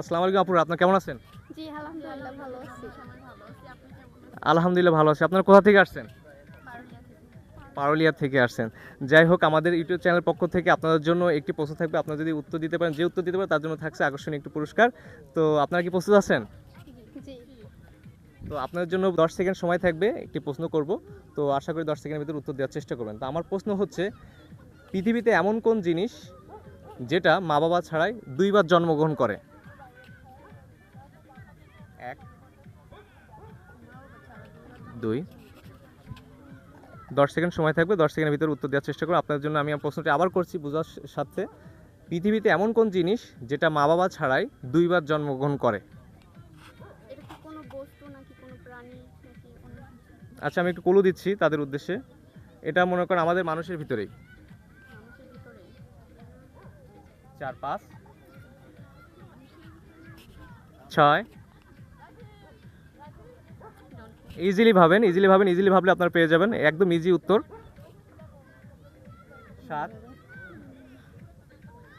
আসসালামু আলাইকুম আপুর আপনার কেমন আছেন? জি আলহামদুলিল্লাহ ভালো আছি। আলহামদুলিল্লাহ ভালো আছি। আপনারা কোথা থেকে আসছেন? পারুলিয়া থেকে। আসছেন। যাই হোক আমাদের ইউটিউব চ্যানেল পক্ষ থেকে আপনাদের জন্য একটি প্রশ্ন থাকবে। আপনারা যদি উত্তর দিতে পারেন যে উত্তর দিতে পারেন তার জন্য থাকছে আকর্ষণীয় একটি পুরস্কার। তো আপনারা কি প্রস্তুত আছেন? তো আপনার জন্য দশ সেকেন্ড সময় থাকবে একটি প্রশ্ন করব। তো আশা করি দশ সেকেন্ডের ভিতরে উত্তর দেওয়ার চেষ্টা করবেন। তো আমার প্রশ্ন হচ্ছে পৃথিবীতে এমন কোন জিনিস যেটা মা বাবা ছাড়াই দুইবার জন্মগ্রহণ করে? এক দুই। দশ সেকেন্ড সময় থাকবে দশ সেকেন্ডের ভিতরে উত্তর দেওয়ার চেষ্টা করুন আপনার জন্য আমি প্রশ্নটি আবার করছি বোঝার সাথে। পৃথিবীতে এমন কোন জিনিস যেটা মা বাবা ছাড়াই দুইবার জন্মগ্রহণ করে? আচ্ছা আমি একটু কলু দিচ্ছি তাদের উদ্দেশ্যে। এটা মনে করেন আমাদের মানুষের ভিতরেই। চার পাঁচ। ছয়। ইজিলি ভাবেন ইজিলি ভাবেন ইজিলি ভাবলে আপনারা পেয়ে যাবেন। একদম ইজি উত্তর। সাত।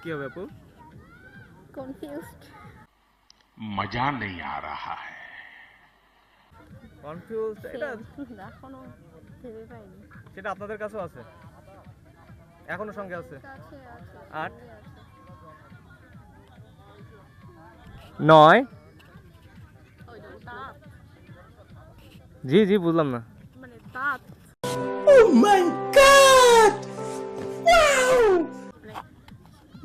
কি হবে আপু? কনফিউজড মজা নেই আ রাহা হ্যায়। কনফিউজড এটা এখনও ভেবে পাইনি। সেটা আপনাদের কাছেও আছে? এখনও সঙ্গে আছে। আট। নয়। জি জি বুঝলাম না। মানে দাঁত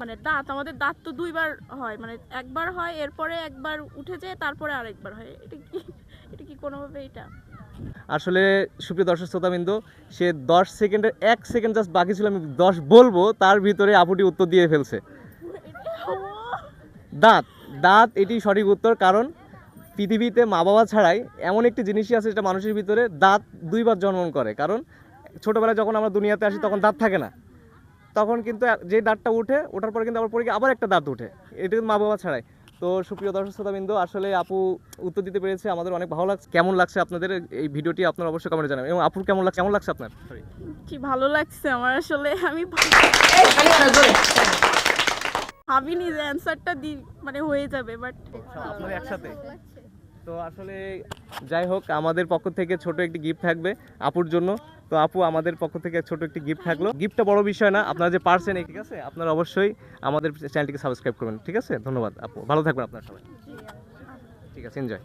মানে দাঁত আমাদের দাঁত তো দুইবার হয়। মানে একবার হয় এরপরে একবার উঠে যায় তারপরে আরেকবার হয়। এটা কি এটা কি কোনোভাবে এটা? আসলে সুপ্রিয় দর্শক শ্রোতাবৃন্দ সে দশ সেকেন্ডের এক সেকেন্ড জাস্ট বাকি ছিল আমি দশ বলব তার ভিতরে আপুটি উত্তর দিয়ে ফেলছে। দাঁত দাঁত এটি সঠিক উত্তর কারণ পৃথিবীতে মা বাবা ছাড়াই এমন একটি জিনিসই আছে যেটা মানুষের ভিতরে দাঁত দুইবার জন্মগ্রহণ করে। কারণ ছোটোবেলায় যখন আমরা দুনিয়াতে আসি তখন দাঁত থাকে না। তখন কিন্তু যে দাঁতটা উঠে ওঠার পরে কিন্তু আবার পরে গিয়ে আবার একটা দাঁত উঠে। এটা কিন্তু মা বাবা ছাড়াই। তো সুপ্রিয় দর্শক শ্রোতাবৃন্দ আসলে আপু উত্তর দিতে পেরেছে আমাদের অনেক ভালো লাগছে। কেমন লাগছে আপনাদের এই ভিডিওটি? আপনারা অবশ্যই কমেন্টে জানাবেন। এবং আপুর কেমন লাগছে? কেমন লাগছে আপনার. কি ভালো লাগছে আমার আসলে। আমি ভাবিনি যে অ্যান্সারটা দি মানে হয়ে যাবে বাট আপনারা একসাথে? তো আসলে যাই হোক আমাদের পক্ষ থেকে ছোট একটি গিফট থাকবে আপুর জন্য। তো আপু আমাদের পক্ষ থেকে ছোট একটি গিফট থাকল। গিফটটা বড় বিষয় না আপনারা যে পারছেন ঠিক আছে? আপনারা অবশ্যই আমাদের চ্যানেলটিকে সাবস্ক্রাইব করবেন ঠিক আছে? ধন্যবাদ আপু। ভালো থাকবেন আপনার সবাই। ঠিক আছে এনজয়